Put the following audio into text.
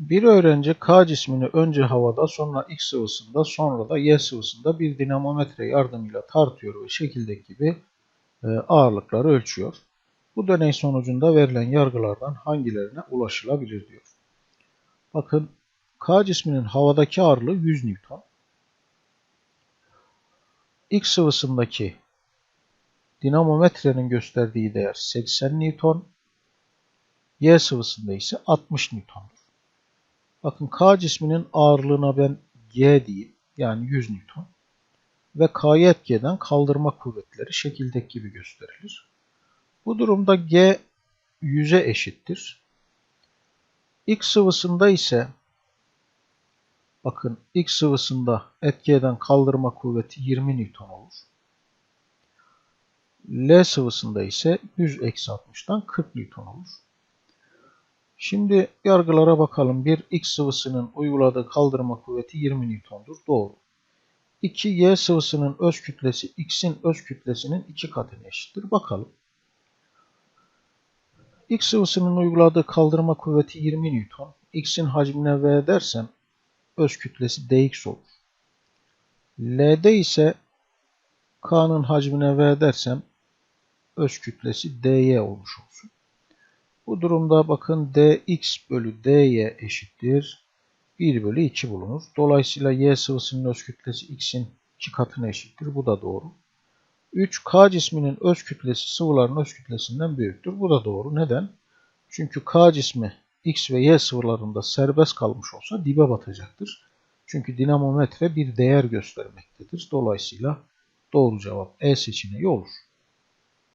Bir öğrenci K cismini önce havada sonra X sıvısında sonra da Y sıvısında bir dinamometre yardımıyla tartıyor ve şekildeki gibi e, ağırlıkları ölçüyor. Bu deney sonucunda verilen yargılardan hangilerine ulaşılabilir diyor. Bakın K cisminin havadaki ağırlığı 100 Newton. X sıvısındaki dinamometrenin gösterdiği değer 80 Newton. Y sıvısında ise 60 Newton'dur. Bakın K cisminin ağırlığına ben G diyeyim. Yani 100 Newton. Ve K'yı etkeden kaldırma kuvvetleri şekildeki gibi gösterilir. Bu durumda G 100'e eşittir. X sıvısında ise bakın X sıvısında etki eden kaldırma kuvveti 20 Newton olur. L sıvısında ise 100 eksi 60'dan 40 Newton olur. Şimdi yargılara bakalım. Bir X sıvısının uyguladığı kaldırma kuvveti 20 Newton'dur. Doğru. 2 Y sıvısının öz kütlesi X'in öz kütlesinin 2 katına eşittir. Bakalım. X sıvısının uyguladığı kaldırma kuvveti 20 Newton. X'in hacmine V dersem öz kütlesi dx olur. L'de ise K'nın hacmine V dersem öz kütlesi dy olmuş olsun. Bu durumda bakın dx bölü dy eşittir. 1 bölü 2 bulunur. Dolayısıyla y sıvısının öz kütlesi x'in 2 katına eşittir. Bu da doğru. 3 K cisminin öz kütlesi sıvıların öz kütlesinden büyüktür. Bu da doğru. Neden? Çünkü K cismi X ve Y sıvılarında serbest kalmış olsa dibe batacaktır. Çünkü dinamometre bir değer göstermektedir. Dolayısıyla doğru cevap E seçeneği olur.